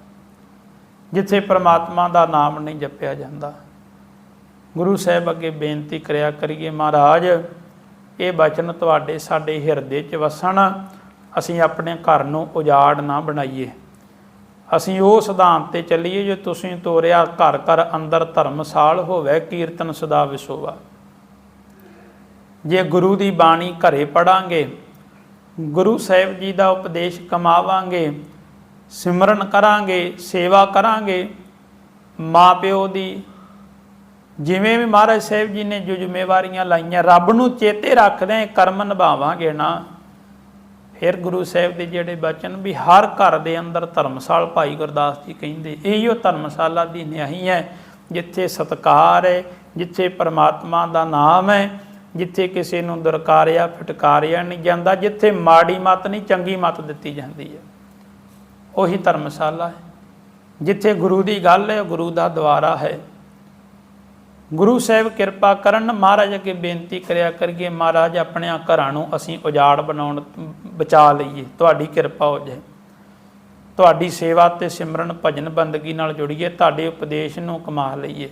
ਜਿੱਥੇ ਪ੍ਰਮਾਤਮਾ ਦਾ ਨਾਮ ਨਹੀਂ ਜਪਿਆ ਜਾਂਦਾ। ਗੁਰੂ ਸਾਹਿਬ ਅੱਗੇ ਬੇਨਤੀ ਕਰਿਆ ਕਰੀਏ, ਮਹਾਰਾਜ, ਇਹ ਬਚਨ ਤੁਹਾਡੇ ਸਾਡੇ ਹਿਰਦੇ 'ਚ ਵਸਣ, ਅਸੀਂ ਆਪਣੇ ਘਰ ਨੂੰ ਉਜਾੜ ਨਾ ਬਣਾਈਏ। ਅਸੀਂ ਉਹ ਸਿਧਾਂਤ ਤੇ ਚੱਲੀਏ ਜੇ ਤੁਸੀਂ ਤੋਰਿਆ ਘਰ ਘਰ ਅੰਦਰ ਧਰਮਸਾਲ ਹੋਵੇ, ਕੀਰਤਨ ਸਦਾ ਵਿਸੋਵਾ। ਜੇ ਗੁਰੂ ਦੀ ਬਾਣੀ ਘਰੇ ਪੜਾਂਗੇ, ਗੁਰੂ ਸਾਹਿਬ ਜੀ ਦਾ ਉਪਦੇਸ਼ ਕਮਾਵਾਂਗੇ, ਸਿਮਰਨ ਕਰਾਂਗੇ, ਸੇਵਾ ਕਰਾਂਗੇ, ਮਾਪਿਓ ਦੀ ਜਿਵੇਂ ਵੀ ਮਹਾਰਾਜ ਸਾਹਿਬ ਜੀ ਨੇ ਜੋ ਜ਼ਿੰਮੇਵਾਰੀਆਂ ਲਾਈਆਂ, ਰੱਬ ਨੂੰ ਚੇਤੇ ਰੱਖਦੇ ਕਰਮ ਨਿਭਾਵਾਂਗੇ ਨਾ। ਫਿਰ ਗੁਰੂ ਸਾਹਿਬ ਦੇ ਜਿਹੜੇ ਬਚਨ ਵੀ ਹਰ ਘਰ ਦੇ ਅੰਦਰ ਧਰਮਸਾਲ ਭਾਈ ਗੁਰਦਾਸ ਜੀ ਕਹਿੰਦੇ, ਇਹੋ ਧਰਮਸਾਲਾ ਦੀ ਨਿਆਹੀ ਹੈ, ਜਿੱਥੇ ਸਤਕਾਰ ਹੈ, ਜਿੱਥੇ ਪਰਮਾਤਮਾ ਦਾ ਨਾਮ ਹੈ, ਜਿੱਥੇ ਕਿਸੇ ਨੂੰ ਦਰਕਾਰਿਆ, ਫਟਕਾਰਿਆ ਨਹੀਂ ਜਾਂਦਾ, ਜਿੱਥੇ ਮਾੜੀ ਮਤ ਨਹੀਂ, ਚੰਗੀ ਮਤ ਦਿੱਤੀ ਜਾਂਦੀ ਹੈ। ਉਹੀ ਧਰਮਸਾਲਾ ਹੈ, ਜਿੱਥੇ ਗੁਰੂ ਦੀ ਗੱਲ ਹੈ ਗੁਰੂ ਦਾ ਦਵਾਰਾ ਹੈ। ਗੁਰੂ ਸਾਹਿਬ ਕਿਰਪਾ ਕਰਨ, ਮਹਾਰਾਜ ਅੱਗੇ ਬੇਨਤੀ ਕਰਿਆ ਕਰੀਏ, ਮਹਾਰਾਜ ਆਪਣੇ ਘਰਾਂ ਨੂੰ ਅਸੀਂ ਉਜਾੜ ਬਣਾਉਣ, ਬਚਾ ਲਈਏ। ਤੁਹਾਡੀ ਕਿਰਪਾ ਹੋ ਜਾਏ। ਤੁਹਾਡੀ ਸੇਵਾ ਤੇ ਸਿਮਰਨ ਭਜਨ ਬੰਦਗੀ ਨਾਲ ਜੁੜੀਏ, ਤੁਹਾਡੇ ਉਪਦੇਸ਼ ਨੂੰ ਕਮਾ ਲਈਏ।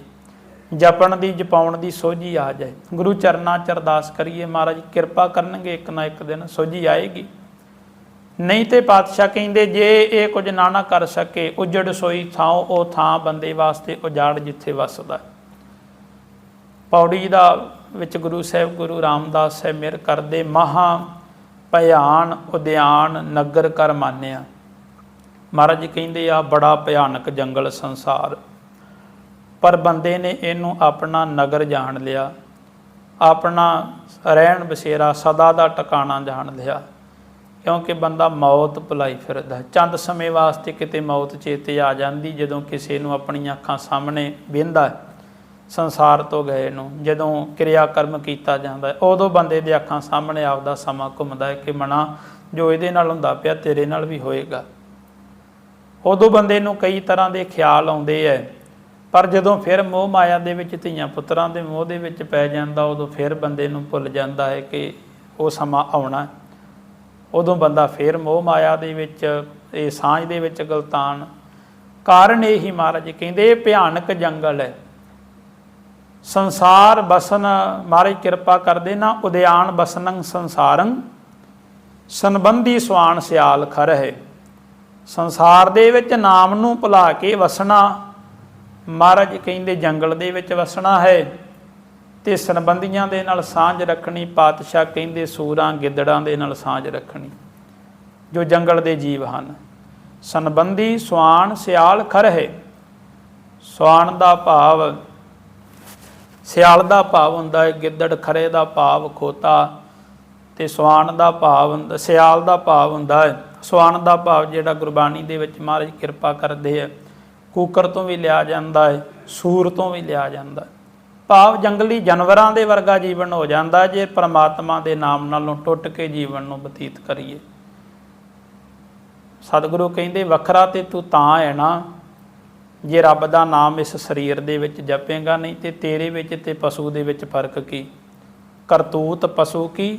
ਜਪਣ ਦੀ, ਜਪਾਉਣ ਦੀ ਸੋਝੀ ਆ ਜਾਏ। ਗੁਰੂ ਚਰਨਾਂ ਚ ਅਰਦਾਸ ਕਰੀਏ, ਮਹਾਰਾਜ ਕਿਰਪਾ ਕਰਨਗੇ, ਇੱਕ ਨਾ ਇੱਕ ਦਿਨ ਸੋਝੀ ਆਏਗੀ। ਨਹੀਂ ਤੇ ਪਾਤਸ਼ਾਹ ਕਹਿੰਦੇ, ਜੇ ਇਹ ਕੁਝ ਨਾ ਨਾ ਕਰ ਸਕੇ, ਉਜੜ ਸੋਈ ਥਾਂ, ਉਹ ਥਾਂ ਬੰਦੇ ਵਾਸਤੇ ਉਜਾੜ ਜਿੱਥੇ ਵਸਦਾ। ਪੌੜੀ ਦਾ ਵਿੱਚ ਗੁਰੂ ਸਾਹਿਬ, ਗੁਰੂ ਰਾਮਦਾਸ ਸਾਹਿਬ ਮਿਹਰ ਕਰਦੇ, ਮਹਾ ਭਿਆਨ ਉਦਿਆਨ ਨਗਰ ਕਰ ਮਾਨਿਆ। ਮਹਾਰਾਜ ਕਹਿੰਦੇ ਆ, ਬੜਾ ਭਿਆਨਕ ਜੰਗਲ ਸੰਸਾਰ। ਪਰ ਬੰਦੇ ਨੇ ਇਹਨੂੰ ਆਪਣਾ ਨਗਰ ਜਾਣ ਲਿਆ। ਆਪਣਾ ਰਹਿਣ ਬਸੇਰਾ ਸਦਾ ਦਾ ਟਿਕਾਣਾ ਜਾਣ ਲਿਆ। ਕਿਉਂਕਿ ਬੰਦਾ ਮੌਤ ਭੁਲਾਈ ਫਿਰਦਾ ਚੰਦ ਸਮੇਂ ਵਾਸਤੇ ਕਿਤੇ ਮੌਤ ਚੇਤੇ ਆ ਜਾਂਦੀ, ਜਦੋਂ ਕਿਸੇ ਨੂੰ ਆਪਣੀਆਂ ਅੱਖਾਂ ਸਾਹਮਣੇ ਵੇਂਦਾ ਸੰਸਾਰ ਤੋਂ ਗਏ ਨੂੰ, ਜਦੋਂ ਕਿਰਿਆ ਕਰਮ ਕੀਤਾ ਜਾਂਦਾ ਉਦੋਂ ਬੰਦੇ ਦੇ ਅੱਖਾਂ ਸਾਹਮਣੇ ਆਪਦਾ ਸਮਾਂ ਘੁੰਮਦਾ ਹੈ ਕਿ ਮਨਾ ਜੋ ਇਹਦੇ ਨਾਲ ਹੁੰਦਾ ਪਿਆ ਤੇਰੇ ਨਾਲ ਵੀ ਹੋਏਗਾ। ਉਦੋਂ ਬੰਦੇ ਨੂੰ ਕਈ ਤਰ੍ਹਾਂ ਦੇ ਖਿਆਲ ਆਉਂਦੇ ਐ, ਪਰ ਜਦੋਂ ਫਿਰ ਮੋਹ ਮਾਇਆ ਦੇ ਵਿੱਚ ਧੀਆਂ ਪੁੱਤਰਾਂ ਦੇ ਮੋਹ ਦੇ ਵਿੱਚ ਪੈ ਜਾਂਦਾ, ਉਦੋਂ ਫਿਰ ਬੰਦੇ ਨੂੰ ਭੁੱਲ ਜਾਂਦਾ ਹੈ ਕਿ ਉਹ ਸਮਾਂ ਆਉਣਾ ਉਦੋਂ ਬੰਦਾ ਫਿਰ ਮੋਹ ਮਾਇਆ ਦੇ ਵਿੱਚ, ਇਹ ਸਾਂਝ ਦੇ ਵਿੱਚ ਗਲਤਾਨ। ਕਾਰਨ ਇਹ ਹੀ ਮਹਾਰਾਜ ਕਹਿੰਦੇ, ਇਹ ਭਿਆਨਕ ਜੰਗਲ ਹੈ। ਸੰਸਾਰ ਬਸਨ ਮਹਾਰਾਜ ਕਿਰਪਾ ਕਰਦੇ ਨਾ ਉਦਿਆਨ ਬਸਨੰ ਸੰਸਾਰੰ, ਸੰਬੰਧੀ ਸਵਾਨ ਸਿਆਲ ਖਰ ਹੈ ਸੰਸਾਰ ਦੇ ਵਿੱਚ ਨਾਮ ਨੂੰ ਭੁਲਾ ਕੇ ਵਸਣਾ, ਮਹਾਰਾਜ ਕਹਿੰਦੇ ਜੰਗਲ ਦੇ ਵਿੱਚ ਵਸਣਾ ਹੈ, ਤੇ ਸੰਬੰਧੀਆਂ ਦੇ ਨਾਲ ਸਾਂਝ ਰੱਖਣੀ, ਪਾਤਸ਼ਾਹ ਕਹਿੰਦੇ ਸੂਰਾਂ ਗਿੱਦੜਾਂ ਦੇ ਨਾਲ ਸਾਂਝ ਰੱਖਣੀ, ਜੋ ਜੰਗਲ ਦੇ ਜੀਵ ਹਨ। ਸੰਬੰਧੀ ਸਵਾਨ ਸਿਆਲ ਖਰ ਹੈ ਸਵਾਨ ਦਾ ਭਾਵ ਸਿਆਲ ਦਾ ਭਾਵ ਹੁੰਦਾ ਹੈ ਗਿੱਦੜ ਖਰੇ ਦਾ ਭਾਵ ਖੋਤਾ ਤੇ ਸਵਾਨ ਦਾ ਭਾਵ ਹੁੰਦਾ, ਸਿਆਲ ਦਾ ਭਾਵ ਹੁੰਦਾ ਹੈ ਸਵਾਨ ਦਾ ਭਾਵ ਜਿਹੜਾ ਗੁਰਬਾਣੀ ਦੇ ਵਿੱਚ ਮਹਾਰਾਜ ਕਿਰਪਾ ਕਰਦੇ ਆ, ਕੂਕਰ ਤੋਂ ਵੀ ਲਿਆ ਜਾਂਦਾ ਹੈ ਸੂਰ ਤੋਂ ਵੀ ਲਿਆ ਜਾਂਦਾ ਹੈ ਭਾਵ ਜੰਗਲੀ ਜਾਨਵਰਾਂ ਦੇ ਵਰਗਾ ਜੀਵਨ ਹੋ ਜਾਂਦਾ ਜੇ ਪ੍ਰਮਾਤਮਾ ਦੇ ਨਾਮ ਨਾਲੋਂ ਟੁੱਟ ਕੇ ਜੀਵਨ ਨੂੰ ਬਤੀਤ ਕਰੀਏ। ਸਤਿਗੁਰੂ ਕਹਿੰਦੇ, ਵੱਖਰਾ ਤੇ ਤੂੰ ਤਾਂ ਹੈ ਨਾ। ਜੇ ਰੱਬ ਦਾ ਨਾਮ ਇਸ ਸਰੀਰ ਦੇ ਵਿੱਚ ਜਪੇਗਾ ਨਹੀਂ ਤੇ ਤੇਰੇ ਵਿੱਚ ਤੇ ਪਸ਼ੂ ਦੇ ਵਿੱਚ ਫ਼ਰਕ ਕੀ? ਕਰਤੂਤ ਪਸ਼ੂ ਕੀ?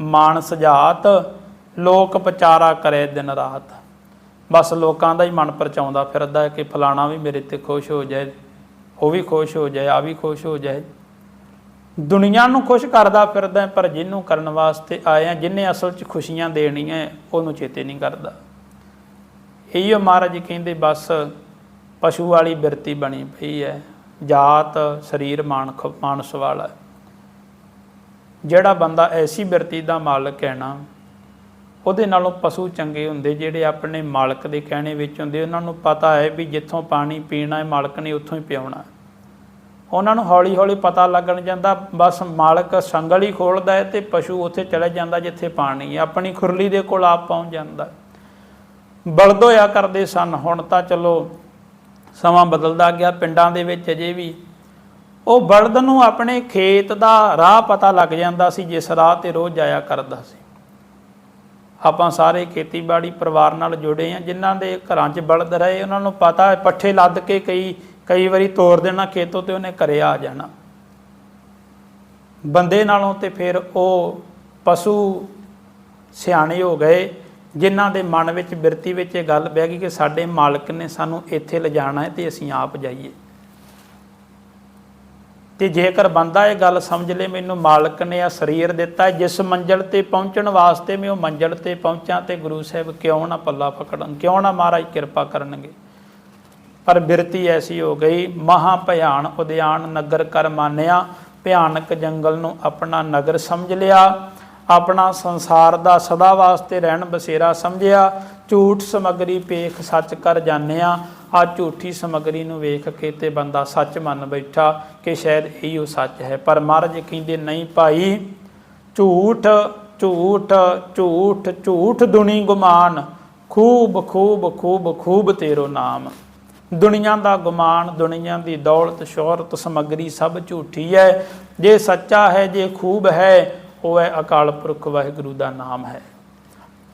ਮਾਨਸ ਜਾਤ, ਲੋਕ ਪਚਾਰਾ ਕਰੇ ਦਿਨ ਰਾਤ। ਬਸ ਲੋਕਾਂ ਦਾ ਹੀ ਮਨ ਪਰਚਾਉਂਦਾ ਫਿਰਦਾ ਕਿ ਫਲਾਣਾ ਵੀ ਮੇਰੇ ਤੇ ਖੁਸ਼ ਹੋ ਜਾਏ, ਉਹ ਵੀ ਖੁਸ਼ ਹੋ ਜਾਏ, ਆ ਵੀ ਖੁਸ਼ ਹੋ ਜਾਏ। ਦੁਨੀਆ ਨੂੰ ਖੁਸ਼ ਕਰਦਾ ਫਿਰਦਾ ਪਰ ਜਿਹਨੂੰ ਕਰਨ ਵਾਸਤੇ ਆਇਆ ਆ ਜਿਨੇ ਅਸਲ 'ਚ ਖੁਸ਼ੀਆਂ ਦੇਣੀਆਂ ਉਹਨੂੰ ਚੇਤੇ ਨਹੀਂ ਕਰਦਾ। ਇਹੋ ਮਹਾਰਾਜ ਕਹਿੰਦੇ, ਬਸ ਪਸ਼ੂ ਵਾਲੀ ਬਿਰਤੀ ਬਣੀ ਪਈ ਹੈ। ਜਾਤ, ਸਰੀਰ, ਮਾਨਖ, ਮਾਨਸ ਵਾਲਾ। ਜਿਹੜਾ ਬੰਦਾ ਐਸੀ ਬਿਰਤੀ ਦਾ ਮਾਲਕ ਹੈ ਨਾ, ਉਹਦੇ ਨਾਲੋਂ ਪਸ਼ੂ ਚੰਗੇ ਹੁੰਦੇ, ਜਿਹੜੇ ਆਪਣੇ ਮਾਲਕ ਦੇ ਕਹਿਣੇ ਵਿੱਚ ਹੁੰਦੇ, ਉਹਨਾਂ ਨੂੰ ਪਤਾ ਹੈ ਵੀ ਜਿੱਥੋਂ ਪਾਣੀ ਪੀਣਾ ਹੈ, ਮਾਲਕ ਨੇ ਉੱਥੋਂ ਹੀ ਪਿਆਉਣਾ। ਉਹਨਾਂ ਨੂੰ ਹੌਲੀ ਹੌਲੀ ਪਤਾ ਲੱਗਣ ਜਾਂਦਾ, ਬਸ ਮਾਲਕ ਸੰਗਲ ਹੀ ਖੋਲਦਾ ਹੈ ਤੇ ਪਸ਼ੂ ਉੱਥੇ ਚਲੇ ਜਾਂਦਾ ਜਿੱਥੇ ਪਾਣੀ ਹੈ। ਆਪਣੀ ਖੁਰਲੀ ਦੇ ਕੋਲ ਆਪ ਪਹੁੰਚ ਜਾਂਦਾ। ਬਲਦੋਇਆ ਕਰਦੇ ਸਨ, ਹੁਣ ਤਾਂ ਚਲੋ ਸਮਾਂ ਬਦਲਦਾ ਗਿਆ, ਪਿੰਡਾਂ ਦੇ ਵਿੱਚ ਅਜੇ ਵੀ। ਉਹ ਬਲਦ ਨੂੰ ਆਪਣੇ ਖੇਤ ਦਾ ਰਾਹ ਪਤਾ ਲੱਗ ਜਾਂਦਾ ਸੀ, ਜਿਸ ਰਾਹ ਤੇ ਰੋਜ਼ ਜਾਇਆ ਕਰਦਾ ਸੀ। ਆਪਾਂ ਸਾਰੇ ਖੇਤੀਬਾੜੀ ਪਰਿਵਾਰ ਨਾਲ ਜੁੜੇ ਆ ਜਿਨ੍ਹਾਂ ਦੇ ਘਰਾਂ 'ਚ ਬਲਦ ਰਹੇ, ਉਹਨਾਂ ਨੂੰ ਪਤਾ ਪੱਠੇ ਲੱਦ ਕੇ ਕਈ ਕਈ ਵਾਰੀ ਤੋੜ ਦੇਣਾ, ਖੇਤੋਂ ਤੇ ਉਹਨੇ ਘਰੇ ਆ ਜਾਣਾ। ਬੰਦੇ ਨਾਲੋਂ ਤੇ ਫਿਰ ਉਹ ਪਸ਼ੂ ਸਿਆਣੇ ਹੋ ਗਏ। ਜਿਨ੍ਹਾਂ ਦੇ ਮਨ ਵਿੱਚ, ਬਿਰਤੀ ਵਿੱਚ ਇਹ ਗੱਲ ਬਹਿ ਗਈ ਕਿ ਸਾਡੇ ਮਾਲਕ ਨੇ ਸਾਨੂੰ ਇੱਥੇ ਲਿਜਾਣਾ ਹੈ ਤੇ ਅਸੀਂ ਆਪ ਜਾਈਏ। ਤੇ ਜੇਕਰ ਬੰਦਾ ਇਹ ਗੱਲ ਸਮਝ ਲੇ, ਮੈਨੂੰ ਮਾਲਕ ਨੇ ਆ ਸਰੀਰ ਦਿੱਤਾ ਜਿਸ ਮੰਜ਼ਲ ਤੇ ਪਹੁੰਚਣ ਵਾਸਤੇ ਮੈਂ ਉਹ ਮੰਜ਼ਲ ਤੇ ਪਹੁੰਚਾਂ ਤੇ ਗੁਰੂ ਸਾਹਿਬ ਕਿਉਂ ਨਾ ਪੱਲਾ ਪਕੜਨ, ਕਿਉਂ ਨਾ ਮਹਾਰਾਜ ਕਿਰਪਾ ਕਰਨਗੇ। ਪਰ ਬਿਰਤੀ ਐਸੀ ਹੋ ਗਈ, ਮਹਾ ਭਿਆਨ ਉਦਿਆਨ ਨਗਰ ਕਰ ਮਾਨਿਆ, ਭਿਆਨਕ ਜੰਗਲ ਨੂੰ ਆਪਣਾ ਨਗਰ ਸਮਝ ਲਿਆ ਆਪਣਾ ਸੰਸਾਰ ਦਾ ਸਦਾ ਵਾਸਤੇ ਰਹਿਣ ਬਸੇਰਾ ਸਮਝਿਆ। ਝੂਠ ਸਮਗਰੀ ਪੇਖ ਸੱਚ ਕਰ ਜਾਣਿਆ। ਆ ਝੂਠੀ ਸਮਗਰੀ ਨੂੰ ਵੇਖ ਕੇ ਤੇ ਬੰਦਾ ਸੱਚ ਮੰਨ ਬੈਠਾ ਕਿ ਸ਼ਾਇਦ ਇਹੀ ਉਹ ਸੱਚ ਹੈ। ਪਰ ਮਹਾਰਾਜ ਕਹਿੰਦੇ, ਨਹੀਂ ਭਾਈ, ਝੂਠ ਝੂਠ ਝੂਠ ਝੂਠ ਦੁਨੀ ਗੁਮਾਨ। ਖੂਬ ਖੂਬ ਖੂਬ ਖੂਬ ਤੇਰੋ ਨਾਮ। ਦੁਨੀਆ ਦਾ ਗੁਮਾਨ, ਦੁਨੀਆ ਦੀ ਦੌਲਤ, ਸ਼ੋਹਰਤ, ਸਮਗਰੀ ਸਭ ਝੂਠੀ ਹੈ। ਜੇ ਸੱਚਾ ਹੈ, ਜੇ ਖੂਬ ਹੈ ਉਹ ਹੈ ਅਕਾਲ ਪੁਰਖ ਵਾਹਿਗੁਰੂ ਦਾ ਨਾਮ ਹੈ।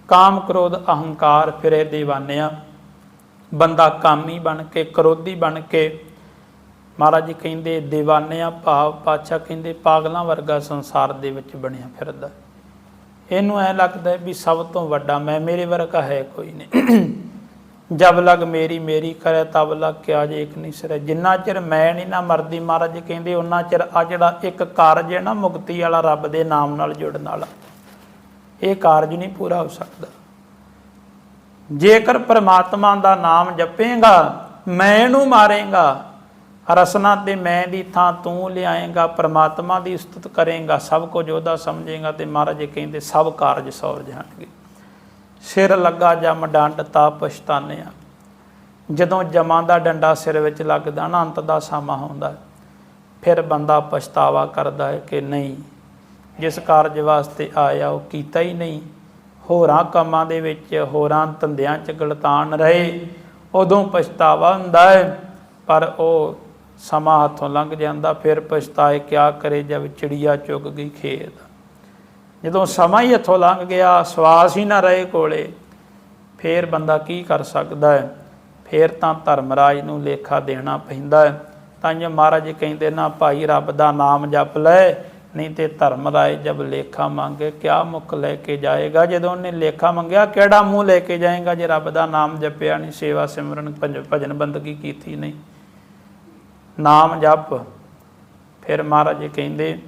ਕਾਮ ਕ੍ਰੋਧ ਅਹੰਕਾਰ ਫਿਰੇ دیਵਾਨਿਆ ਬੰਦਾ ਕਾਮੀ ਬਣ ਕੇ, ਕ੍ਰੋਧੀ ਬਣ ਕੇ, ਮਹਾਰਾਜ ਜੀ ਕਹਿੰਦੇ دیਵਾਨਿਆ ਭਾਵ ਪਾਛਾ ਕਹਿੰਦੇ, ਪਾਗਲਾਂ ਵਰਗਾ ਸੰਸਾਰ ਦੇ ਵਿੱਚ ਬਣਿਆ ਫਿਰਦਾ। ਇਹਨੂੰ ਐ ਲੱਗਦਾ ਵੀ ਸਭ ਤੋਂ ਵੱਡਾ ਮੈਂ, ਮੇਰੇ ਵਰਗਾ ਹੈ ਕੋਈ ਨਹੀਂ। ਜਬ ਲਗ ਮੇਰੀ ਮੇਰੀ ਕਰੇ, ਤਬ ਲਗ ਕਿਆ ਜੇ ਇੱਕ ਨਹੀਂ ਸਿਰੇ। ਜਿੰਨਾ ਚਿਰ ਮੈਂ ਨਹੀਂ ਨਾ ਮਰਦੀ ਮਹਾਰਾਜ ਕਹਿੰਦੇ ਉਹਨਾਂ ਚਿਰ ਆ ਜਿਹੜਾ ਇੱਕ ਕਾਰਜ ਹੈ ਨਾ ਮੁਕਤੀ ਵਾਲਾ ਰੱਬ ਦੇ ਨਾਮ ਨਾਲ ਜੁੜਨ ਵਾਲਾ, ਇਹ ਕਾਰਜ ਨਹੀਂ ਪੂਰਾ ਹੋ ਸਕਦਾ। ਜੇਕਰ ਪ੍ਰਮਾਤਮਾ ਦਾ ਨਾਮ ਜਪੇਗਾ, ਮੈਂ ਨੂੰ ਮਾਰੇਗਾ, ਰਸਨਾ ਤੇ ਮੈਂ ਦੀ ਥਾਂ ਤੂੰ ਲਿਆਏਗਾ, ਪ੍ਰਮਾਤਮਾ ਦੀ ਉਸਤਤ ਕਰੇਗਾ, ਸਭ ਕੁਝ ਉਹਦਾ ਸਮਝੇਗਾ ਤੇ ਮਹਾਰਾਜ ਕਹਿੰਦੇ, ਸਭ ਕਾਰਜ ਸੌਰ ਜਾਣਗੇ ਸਿਰ ਲੱਗਾ ਜਮ ਡੰਡ ਤਾ ਪਛਤਾਨਿਆ ਜਦੋਂ ਜਮਾਂ ਦਾ ਡੰਡਾ ਸਿਰ ਵਿੱਚ ਲੱਗਦਾ ਨਾ ਅੰਤ ਦਾ ਸਮਾਂ ਹੁੰਦਾ ਫਿਰ ਬੰਦਾ ਪਛਤਾਵਾ ਕਰਦਾ ਹੈ ਕਿ ਨਹੀਂ, ਜਿਸ ਕਾਰਜ ਵਾਸਤੇ ਆਇਆ ਉਹ ਕੀਤਾ ਹੀ ਨਹੀਂ। ਹੋਰਾਂ ਕੰਮਾਂ ਦੇ ਵਿੱਚ, ਹੋਰਾਂ ਧੰਦਿਆਂ 'ਚ ਗਲਤਾਨ ਰਹੇ, ਉਦੋਂ ਪਛਤਾਵਾ ਹੁੰਦਾ ਹੈ। ਪਰ ਉਹ ਸਮਾਂ ਹੱਥੋਂ ਲੰਘ ਜਾਂਦਾ, ਫਿਰ ਪਛਤਾਏ ਕਿਆ ਕਰੇ ਜਦ ਚਿੜੀਆ ਚੁੱਗ ਗਈ ਖੇਤ। ਜਦੋਂ ਸਮਾਂ ਹੀ ਹੱਥੋਂ ਲੰਘ ਗਿਆ, ਸਵਾਸ ਹੀ ਨਾ ਰਹੇ ਕੋਲੇ, ਫੇਰ ਬੰਦਾ ਕੀ ਕਰ ਸਕਦਾ ਹੈ? ਫੇਰ ਤਾਂ ਧਰਮਰਾਜ ਨੂੰ ਲੇਖਾ ਦੇਣਾ ਪੈਂਦਾ ਹੈ। ਤਾਂ ਜੇ ਮਹਾਰਾਜ ਕਹਿੰਦੇ, ਨਾ ਭਾਈ, ਰੱਬ ਦਾ ਨਾਮ ਜਪ ਲੈ, ਨਹੀਂ ਤੇ ਧਰਮਰਾਜ ਜਬ ਲੇਖਾ ਮੰਗੇ ਕਿਆ ਮੁੱਖ ਲੈ ਕੇ ਜਾਏਗਾ? ਜਦੋਂ ਉਹਨੇ ਲੇਖਾ ਮੰਗਿਆ, ਕਿਹੜਾ ਮੂੰਹ ਲੈ ਕੇ ਜਾਏਗਾ? ਜੇ ਰੱਬ ਦਾ ਨਾਮ ਜਪਿਆ ਨਹੀਂ ਸੇਵਾ ਸਿਮਰਨ ਭਜ- ਭਜਨ ਬੰਦਗੀ ਕੀਤੀ ਨਹੀਂ। ਨਾਮ ਜਪ। ਫਿਰ ਮਹਾਰਾਜ ਕਹਿੰਦੇ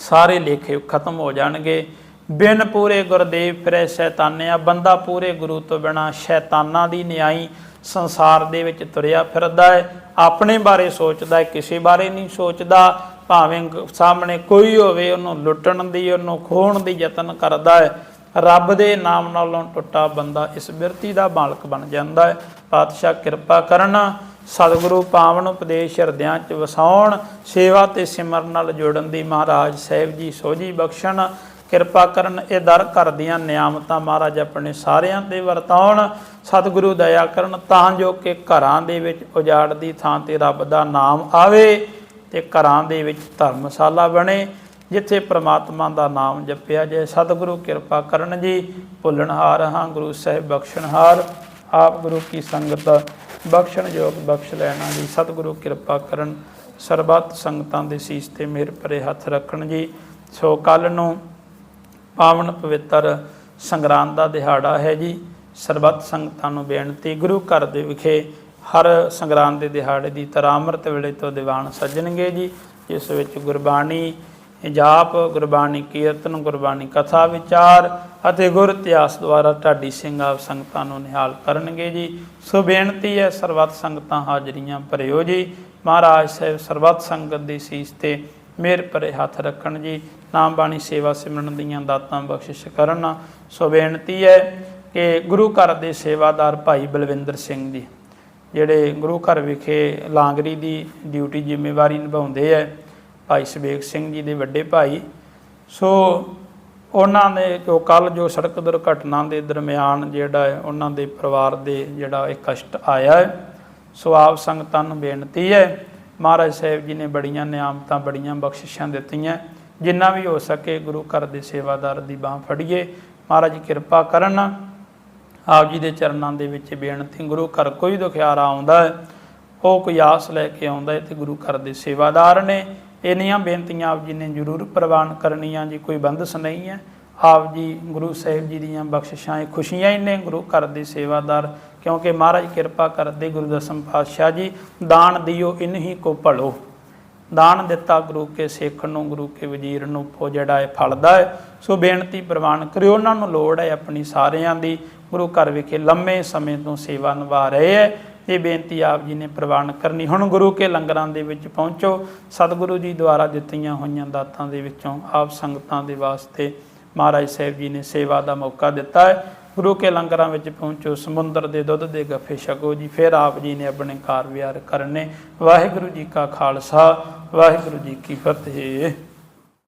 ਸਾਰੇ ਲੇਖੇ ਖਤਮ ਹੋ ਜਾਣਗੇ। ਬਿਨ ਪੂਰੇ ਗੁਰਦੇਵ ਫਿਰੇ ਸ਼ੈਤਾਨਿਆ ਬੰਦਾ ਪੂਰੇ ਗੁਰੂ ਤੋਂ ਬਿਨਾ ਸ਼ੈਤਾਨਾਂ ਦੀ ਨਿਆਈ ਸੰਸਾਰ ਦੇ ਵਿੱਚ ਤੁਰਿਆ ਫਿਰਦਾ ਹੈ। ਆਪਣੇ ਬਾਰੇ ਸੋਚਦਾ ਹੈ, ਕਿਸੇ ਬਾਰੇ ਨਹੀਂ ਸੋਚਦਾ। ਭਾਵੇਂ ਸਾਹਮਣੇ ਕੋਈ ਹੋਵੇ, ਉਹਨੂੰ ਲੁੱਟਣ ਦੀ, ਉਹਨੂੰ ਖੋਹਣ ਦੀ ਯਤਨ ਕਰਦਾ ਹੈ। ਰੱਬ ਦੇ ਨਾਮ ਨਾਲੋਂ ਟੁੱਟਾ ਬੰਦਾ ਇਸ ਬਿਰਤੀ ਦਾ ਮਾਲਕ ਬਣ ਜਾਂਦਾ ਹੈ। ਪਾਤਸ਼ਾਹ ਕਿਰਪਾ ਕਰਨਾ। ਸਤਿਗੁਰੂ ਪਾਵਨ ਉਪਦੇਸ਼ ਹਿਰਦਿਆਂ 'ਚ ਵਸਾਉਣ, ਸੇਵਾ ਤੇ ਸਿਮਰਨ ਨਾਲ ਜੁੜਨ ਦੀ ਮਹਾਰਾਜ ਸਾਹਿਬ ਜੀ ਸੋਝੀ ਬਖਸ਼ਣ। ਕਿਰਪਾ ਕਰਨ ਇਹ ਦਰ ਘਰ ਦੀਆਂ ਨਿਆਮਤਾਂ ਮਹਾਰਾਜ ਆਪਣੇ ਸਾਰਿਆਂ ਤੇ ਵਰਤਾਉਣ। ਸਤਿਗੁਰੂ ਦਇਆ ਕਰਨ ਤਾਂ ਜੋ ਕਿ ਘਰਾਂ ਦੇ ਵਿੱਚ ਉਜਾੜ ਦੀ ਥਾਂ ਤੇ ਰੱਬ ਦਾ ਨਾਮ ਆਵੇ ਤੇ ਘਰਾਂ ਦੇ ਵਿੱਚ ਧਰਮਸ਼ਾਲਾ ਬਣੇ, ਜਿੱਥੇ ਪ੍ਰਮਾਤਮਾ ਦਾ ਨਾਮ ਜਪਿਆ ਜਾਏ। ਸਤਿਗੁਰੂ ਕਿਰਪਾ ਕਰਨ ਜੀ। ਭੁੱਲਣਹਾਰ ਹਾਂ, ਗੁਰੂ ਸਾਹਿਬ ਬਖਸ਼ਣਹਾਰ। ਆਪ ਗੁਰੂ ਕੀ ਸੰਗਤ ਬਖਸ਼ਣ ਯੋਗ ਬਖਸ਼ ਲੈਣਾ ਜੀ। ਸਤਿਗੁਰੂ ਕਿਰਪਾ ਕਰਨ, ਸਰਬੱਤ ਸੰਗਤਾਂ ਦੇ ਸੀਸ ਤੇ ਮਿਹਰ ਭਰੇ ਹੱਥ ਰੱਖਣ ਜੀ। ਸੋ ਕੱਲ ਨੂੰ ਪਾਵਨ ਪਵਿੱਤਰ ਸੰਗਰਾਂਦ ਦਾ ਦਿਹਾੜਾ ਹੈ ਜੀ। ਸਰਬੱਤ ਸੰਗਤਾਂ ਨੂੰ ਬੇਨਤੀ, ਗੁਰੂ ਘਰ ਦੇ ਵਿਖੇ ਹਰ ਸੰਗਰਾਂਦ ਦੇ ਦਿਹਾੜੇ ਦੀ ਤਰ੍ਹਾਂ ਅੰਮ੍ਰਿਤ ਵੇਲੇ ਤੋਂ ਦੀਵਾਨ ਸੱਜਣਗੇ ਜੀ ਇਸ ਵਿੱਚ ਗੁਰਬਾਣੀ ਜਾਪ ਗੁਰਬਾਣੀ ਕੀਰਤਨ, ਗੁਰਬਾਣੀ ਕਥਾ ਵਿਚਾਰ ਅਤੇ ਗੁਰ ਇਤਿਹਾਸ ਦੁਆਰਾ ਢਾਡੀ ਸਿੰਘ ਆਪ ਸੰਗਤਾਂ ਨੂੰ ਨਿਹਾਲ ਕਰਨਗੇ ਜੀ। ਸੋ ਬੇਨਤੀ ਹੈ, ਸਰਬੱਤ ਸੰਗਤਾਂ ਹਾਜ਼ਰੀਆਂ ਭਰਿਓ ਜੀ। ਮਹਾਰਾਜ ਸਾਹਿਬ ਸਰਬੱਤ ਸੰਗਤ ਦੀ ਸੀਸ ਤੇ ਮੇਰ ਭਰੇ ਹੱਥ ਰੱਖਣ ਜੀ। ਨਾਮ ਬਾਣੀ ਸੇਵਾ ਸਿਮਰਨ ਦੀਆਂ ਦਾਤਾਂ ਬਖਸ਼ਿਸ਼ ਕਰਨ। ਸੋ ਬੇਨਤੀ ਹੈ ਕਿ ਗੁਰੂ ਘਰ ਦੇ ਸੇਵਾਦਾਰ ਭਾਈ ਬਲਵਿੰਦਰ ਸਿੰਘ ਜੀ, ਜਿਹੜੇ ਗੁਰੂ ਘਰ ਵਿਖੇ ਲਾਂਗਰੀ ਦੀ ਡਿਊਟੀ ਜ਼ਿੰਮੇਵਾਰੀ ਨਿਭਾਉਂਦੇ ਹੈ ਭਾਈ ਸਵੇਗ ਸਿੰਘ ਜੀ ਦੇ ਵੱਡੇ ਭਾਈ। ਸੋ ਉਹਨਾਂ ਨੇ ਜੋ ਕੱਲ ਜੋ ਸੜਕ ਦੁਰਘਟਨਾ ਦੇ ਦਰਮਿਆਨ ਜਿਹੜਾ ਹੈ, ਉਹਨਾਂ ਦੇ ਪਰਿਵਾਰ ਦੇ ਜਿਹੜਾ ਇਹ ਕਸ਼ਟ ਆਇਆ ਹੈ, ਸੋ ਆਪ ਸੰਗਤਾਂ ਨੂੰ ਬੇਨਤੀ ਹੈ, ਮਹਾਰਾਜ ਸਾਹਿਬ ਜੀ ਨੇ ਬੜੀਆਂ ਨਿਆਮਤਾਂ, ਬੜੀਆਂ ਬਖਸ਼ਿਸ਼ਾਂ ਦਿੱਤੀਆਂ, ਜਿੰਨਾ ਵੀ ਹੋ ਸਕੇ ਗੁਰੂ ਘਰ ਦੇ ਸੇਵਾਦਾਰ ਦੀ ਬਾਹ ਫੜੀਏ। ਮਹਾਰਾਜ ਕਿਰਪਾ ਕਰਨ, ਆਪ ਜੀ ਦੇ ਚਰਨਾਂ ਦੇ ਵਿੱਚ ਬੇਨਤੀ, ਗੁਰੂ ਘਰ ਕੋਈ ਦੁਖਿਆਰਾ ਆਉਂਦਾ ਉਹ ਕੋਈ ਆਸ ਲੈ ਕੇ ਆਉਂਦਾ ਹੈ ਤੇ ਗੁਰੂ ਘਰ ਦੇ ਸੇਵਾਦਾਰ ਨੇ ਇੰਨੀਆਂ ਬੇਨਤੀਆਂ ਆਪ ਜੀ ਨੇ ਜ਼ਰੂਰ ਪ੍ਰਵਾਨ ਕਰਨੀਆਂ ਜੀ, ਕੋਈ ਬੰਦਸ ਨਹੀਂ ਹੈ। ਆਪ ਜੀ ਗੁਰੂ ਸਾਹਿਬ ਜੀ ਦੀਆਂ ਬਖਸ਼ਿਸ਼ਾਂ, ਇਹ ਖੁਸ਼ੀਆਂ ਹੀ ਨੇ ਗੁਰੂ ਘਰ ਦੇ ਸੇਵਾਦਾਰ, ਕਿਉਂਕਿ ਮਹਾਰਾਜ ਕਿਰਪਾ ਕਰਦੇ ਗੁਰੂ ਦਸਮ ਪਾਤਸ਼ਾਹ ਜੀ, ਦਾਨ ਦਿਓ, ਇਨਹੀ ਕੋ ਭਲੋ। ਦਾਨ ਦਿੱਤਾ ਗੁਰੂ ਕੇ ਸਿੱਖ ਨੂੰ, ਗੁਰੂ ਕੇ ਵਜ਼ੀਰ ਨੂੰ, ਉਹ ਜਿਹੜਾ ਹੈ ਫਲਦਾ ਹੈ, ਸੋ ਬੇਨਤੀ ਪ੍ਰਵਾਨ ਕਰਿਓ, ਉਹਨਾਂ ਨੂੰ ਲੋੜ ਹੈ ਆਪਣੀ ਸਾਰਿਆਂ ਦੀ। ਗੁਰੂ ਘਰ ਵਿਖੇ ਲੰਮੇ ਸਮੇਂ ਤੋਂ ਸੇਵਾ ਨਿਭਾ ਰਹੇ ਹੈ। ਇਹ ਬੇਨਤੀ ਆਪ ਜੀ ਨੇ ਪ੍ਰਵਾਨ ਕਰਨੀ। ਹੁਣ ਗੁਰੂ ਕੇ ਲੰਗਰਾਂ ਦੇ ਵਿੱਚ ਪਹੁੰਚੋ। ਸਤਿਗੁਰੂ ਜੀ ਦੁਆਰਾ ਦਿੱਤੀਆਂ ਹੋਈਆਂ ਦਾਤਾਂ ਦੇ ਵਿੱਚੋਂ ਆਪ ਸੰਗਤਾਂ ਦੇ ਵਾਸਤੇ ਮਹਾਰਾਜ ਸਾਹਿਬ ਜੀ ਨੇ ਸੇਵਾ ਦਾ ਮੌਕਾ ਦਿੱਤਾ ਹੈ। ਗੁਰੂ ਕੇ ਲੰਗਰਾਂ ਵਿੱਚ ਪਹੁੰਚੋ। ਸਮੁੰਦਰ ਦੇ ਦੁੱਧ ਦੇ ਗੱਫੇ ਛਕੋ ਜੀ। ਫਿਰ ਆਪ ਜੀ ਨੇ ਆਪਣੇ ਕਾਰ ਵਿਹਾਰ ਕਰਨੇ। ਵਾਹਿਗੁਰੂ ਜੀ ਕਾ ਖਾਲਸਾ। ਵਾਹਿਗੁਰੂ ਜੀ ਕੀ ਫਤਿਹ।